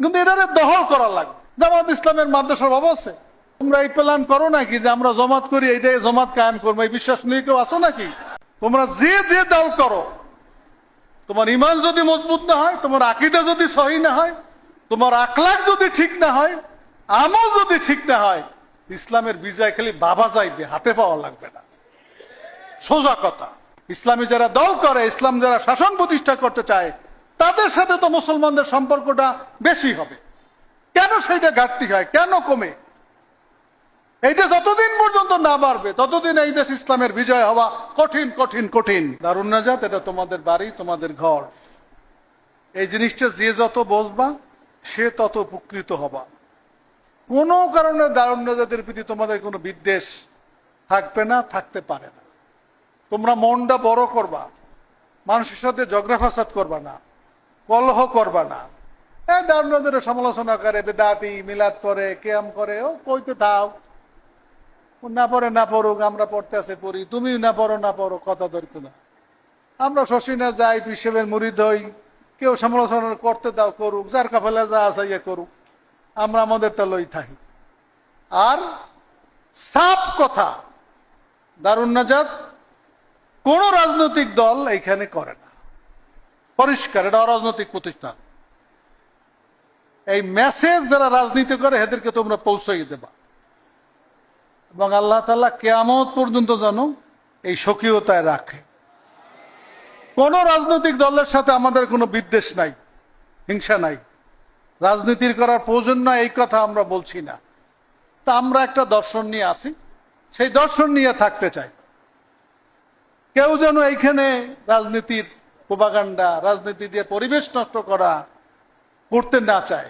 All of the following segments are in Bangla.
কিন্তু এটারে দহল করা লাগবে। জামাত ইসলামের মাদ্রাসার অভাব আছে। তোমরা এই প্ল্যান করো নাকি যে আমরা জমাত করি এইটাই জমাত কায়েম করব? এই বিশ্বাস নিয়ে কেউ আসো নাকি? তোমরা যে যে দল করো, তোমার ইমান যদি মজবুত না হয়, তোমার আকিদা যদি সহি না হয়, তোমার আখলাক যদি ঠিক না হয়, আমল যদি ঠিক না হয়, ইসলামের বিজয় খালি বাবা যাইবে হাতে পাওয়া লাগবে না। সোজা কথা, ইসলামী যারা দল করে, ইসলাম যারা শাসন প্রতিষ্ঠা করতে চায় তাদের সাথে তো মুসলমানদের সম্পর্কটা বেশি হবে। কেন সেইটা ঘাটতি হয়? কেন কমে? এইটা যতদিন পর্যন্ত না বাড়বে, ততদিন এই দেশ ইসলামের বিজয় হওয়া কঠিন কঠিন কঠিন। দারুণ নাজাত, এটা তোমাদের বাড়ি, তোমাদের ঘর। এই জিনিসটা যে যত বসবা, সে তত উপকৃত হবা। কোনো কারণে দারুণ নাজাতের প্রতি তোমাদের কোনো বিদ্বেষ থাকবে না, থাকতে পারে না। তোমরা মনটা বড় করবা। মানুষের সাথে ঝগড়া ফাসাদ করবা না। কলহ করবা না। এ দারুণদের সমালোচনা করে, বেদাতি, মিলাদ করে কেয়াম করে, ও কইতে থাও। না পড়ে, না পড়ুক, আমরা পড়তে আছে, পড়ি। তুমি না পড়ো না পড়ো, কথা ধরতো না। আমরা শশী না যাই পিসেবের মুড়িদ হই। কেউ সমালোচনা করতে দাও, করুক। যার কাফেলা যা আছে ইয়ে করুক। আমরা আমাদেরটা লই থাকি। আর সাপ কথা দারুণ নাজাদ কোন রাজনৈতিক দল এইখানে করে না। পরিষ্কার, এটা অরাজনৈতিক প্রতিষ্ঠান। এই মেসেজ যারা রাজনীতি করে, এদেরকে তোমরা পৌঁছাই দেবা। এবং আল্লাহ তাল্লাহ কেয়ামত পর্যন্ত যেন এই স্বকীয়তায় রাখে। কোন রাজনৈতিক দলের সাথে আমাদের কোনো বিদ্বেষ নাই, হিংসা নাই। রাজনীতির করার প্রয়োজন না এই কথা আমরা বলছি না। তা আমরা একটা দর্শন নিয়ে আসি। সেই দর্শন নিয়ে থাকতে চাই। কেউ যেন এইখানে রাজনীতির প্রবাগান্ডা রাজনীতি দিয়ে পরিবেশ নষ্ট করা করতে না চায়।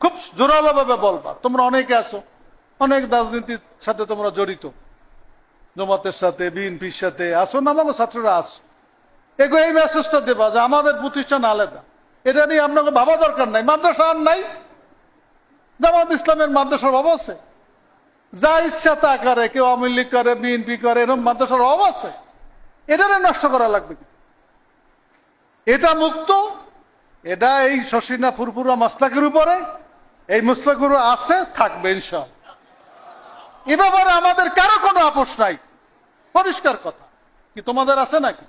খুব জোরালোভাবে বলবা তোমরা অনেকে আছো, অনেক রাজনীতির সাথে তোমরা জড়িত। জমাতের সাথে, বিএনপির সাথে আসো না আমাকে ছাত্ররা আসো এগো এই মেসেজটা দেবা যে আমাদের প্রতিষ্ঠান আলাদা। এটা নিয়ে আপনাকে ভাবা দরকার নাই, মাদ্রাসা আর নাই। জামাত ইসলামের মাদ্রাসার অভাব আছে। যা ইচ্ছা তা করে, কেউ আওয়ামী লীগ করে, বিএনপি করে, এরকম মাদ্রাসার অভাব আছে। এটারে নষ্ট করা লাগবে? এটা মুক্ত, এটা এই শশীনা ফুরফুরা মাসলাকের উপরে, এই মুসলাকুর আছে, থাকবে ইনশাল এ ব্যাপারে আমাদের কারও কোনো আপোষ নাই। পরিষ্কার কথা। কি তোমাদের আছে নাকি?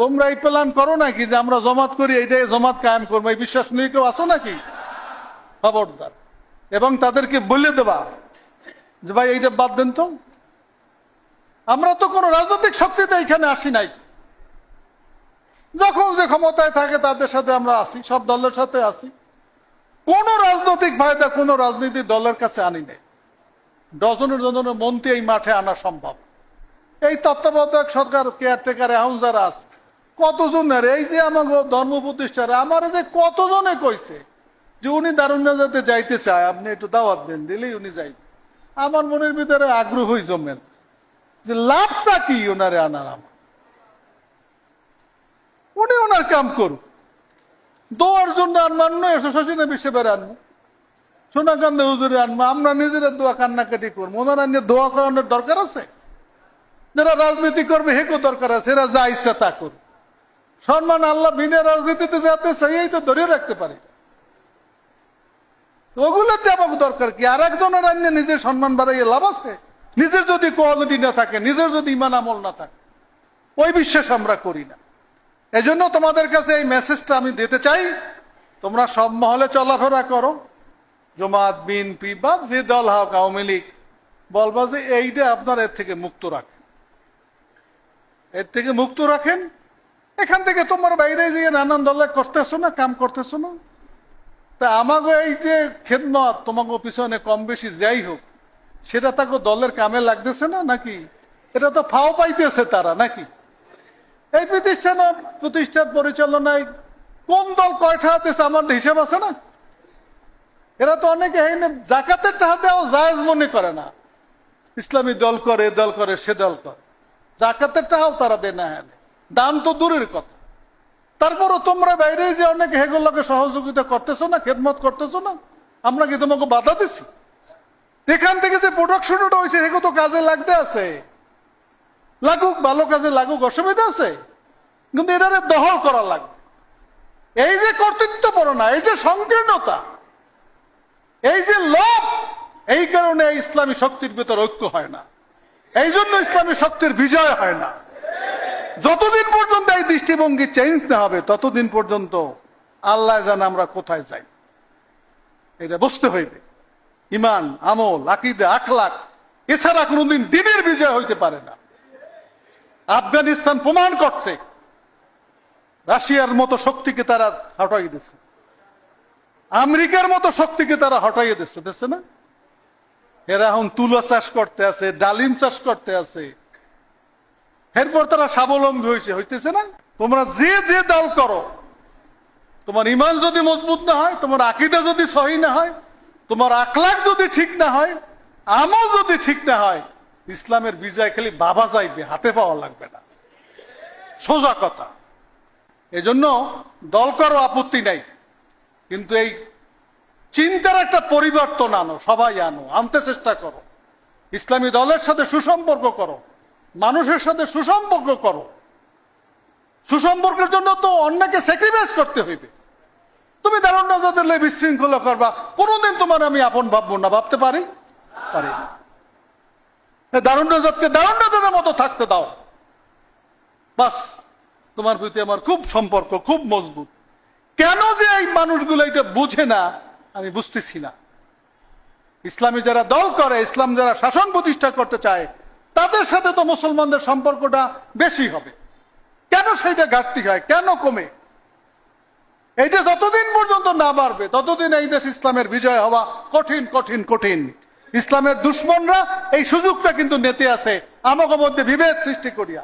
তোমরা এই প্ল্যান করো নাকি যে আমরা জমাত করি এইটাই জমাত কায়েম করব, এই বিশ্বাস নিয়ে কেউ আসো নাকি? খবরদার। এবং তাদেরকে বলে দেবা যে ভাই, এইটা বাদ দেন তো। আমরা তো কোনো রাজনৈতিক শক্তিতে এখানে আসি নাই। যখন যে ক্ষমতায় থাকে, তাদের সাথে আমরা আসি, সব দলের সাথে আসি। কোন রাজনৈতিক ফায়দা কোন রাজনৈতিক দলের কাছে আনি নেই। ডজনের ডজনের মন্ত্রী এই মাঠে আনা সম্ভব। এই তত্ত্বাবধায়ক সরকার কেয়ারটেকার এখন যারা আছে কতজনের এই যে আমার ধর্ম প্রতিষ্ঠারে, আমার যে কতজনে কইছে যে উনি দারুণ্য যাতে যাইতে চায়, আপনি একটু দাওয়াত দেন, দিলেই উনি যাই আমার মনের ভিতরে আগ্রহই জমেন যে লাভটা কি ওনারে আনার আমার? উনি ওনার কাম করুক। দোয়ার জন্য আনমান নয় এসে শচীনে বিশ্বের আনব। সোনাকান্দে হুজুরে আনব, আমরা নিজেরা দোয়া কান্নাকাটি করব। ওনারা নিয়ে দোয়া করানোর দরকার আছে? যারা রাজনীতি করবে, হেকো দরকার আছে, এরা যা ইচ্ছা তা করবে সম্মান আল্লাহ বিনা রাজনীতিতে যাতে সেই তো ধরে রাখতে পারি। ওগুলোতে আমাকে দরকার কি? আর একজনের আন্য নিজের সম্মান বাড়াইয়ে লাভ আছে? নিজের যদি কোয়ালিটি না থাকে, নিজের যদি ইমান আমল না থাকে, ওই বিশ্বাস আমরা করি না। এজন্য তোমাদের কাছে এই মেসেজটা আমি দিতে চাই। তোমরা সব মহলে চলাফেরা করো। জমাত বিএনপি বা যে দল হোক, আওয়ামী লীগ। বলবা যে এইটা আপনার এর থেকে মুক্ত রাখেন। এর থেকে মুক্ত রাখেন। এখান থেকে তোমার বাইরে যে নানান দলে করতেছো না, কাম করতেছো না? তা আমাকে এই যে খেদমত তোমাকে পিছনে কম বেশি যাই হোক, সেটা তাকে দলের কামে লাগতেছে না নাকি? এটা তো ফাও পাইতেছে তারা, নাকি? এই প্রতিষ্ঠান প্রতিষ্ঠান পরিচালনায় কোন দল কয়টা হাতেছে আমার হিসেব আছে না? এরা তো অনেকে জাকাতের টাকা জায়েজ মনে করে না। ইসলামী দল করে, এ দল করে, সে দল করে। জাকাতের টাকাও তারা দেয় না হ্যাঁ তো দূরের কথা। তারপরও তোমরা বাইরে যে অনেক হেগুলোকে সহযোগিতা করতেছো না, খেদমত করতেছো না, আমরা কি তোমাকে বাধা দিছি? এখান থেকে যে প্রোডাকশনটা হয়েছে, সেগুলো তো কাজে লাগতে আছে। লাগুক, ভালো কাজে লাগুক, অসুবিধা আছে। কিন্তু এটারে দহল করা লাগবে। এই যে কর্তৃত্বপরণা এই যে সংকীর্ণতা, এই যে লোভ, এই কারণে ইসলামী শক্তির ভেতর ঐক্য হয় না। এই জন্য ইসলামী শক্তির বিজয় হয় না। যতদিন পর্যন্ত এই দৃষ্টিভঙ্গি চেঞ্জ না হবে, ততদিন পর্যন্ত আল্লাহ জান আমরা কোথায় যাই। এটা বুঝতে হইবে। ইমান, আমল, আকিদে আখলাক এছাড়া কোনোদিন দিনের বিজয় হইতে পারে না। আফগানিস্তান প্রমাণ করছে। রাশিয়ার মতো শক্তিকে তারা হটাই দিচ্ছে আমেরিকার মতো শক্তিকে তারা হটাইয়ে দিচ্ছে দেখছে না? এরা এখন তুলো চাষ করতে আছে, ডালিম চাষ করতে আছে। এরপর তারা স্বাবলম্বী হয়েছে, হইতেছে না? তোমরা যে যে দল করো, তোমার ইমান যদি মজবুত না হয়, তোমার আকিদা যদি সহি না হয়, তোমার আখলাক যদি ঠিক না হয়, আমল যদি ঠিক না হয় ইসলামের বিজয় খালি বাবা যাইবে হাতে পাওয়া লাগবে না। সোজা কথা। এজন্য দল করো আপত্তি নাই। কিন্তু এই চিন্তার একটা পরিবর্তন আনো, সবাই আনো, আনতে চেষ্টা করো। ইসলামী দলের সাথে সুসম্পর্ক করো, মানুষের সাথে সুসম্পর্ক করো। সুসম্পর্কের জন্য তো অন্যকে স্যাক্রিফাইস করতে হইবে। তুমি দারুণ নাজাদের বিশৃঙ্খলা করবা। কোনোদিন তোমার আমি আপন ভাববো না, ভাবতে পারি? পারি না। দারুণ নাজাদের মতো থাকতে দাও। বাস, তোমার প্রতি আমার খুব সম্পর্ক, খুব মজবুত। কেন যে এই মানুষগুলো এটা বুঝে না, আমি বুঝতেছি না। ইসলামী যারা দল করে, ইসলাম যারা শাসন প্রতিষ্ঠা করতে চায়, তাদের সাথে তো মুসলমানদের সম্পর্কটা বেশি হবে। কেন সেইটা ঘাটতি হয়? কেন কমে? এইটা যতদিন পর্যন্ত না বাড়বে, ততদিন এই দেশ ইসলামের বিজয় হওয়া কঠিন কঠিন কঠিন। ইসলামের দুশ্মনরা এই সুযোগটা কিন্তু নেতে আছে। আমাকে মধ্যে বিভেদ সৃষ্টি করিয়া।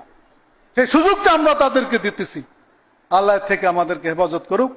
সেই সুযোগটা আমরা তাদেরকে দিতেছি। আল্লাহ থেকে আমাদেরকে হেফাজত করুক।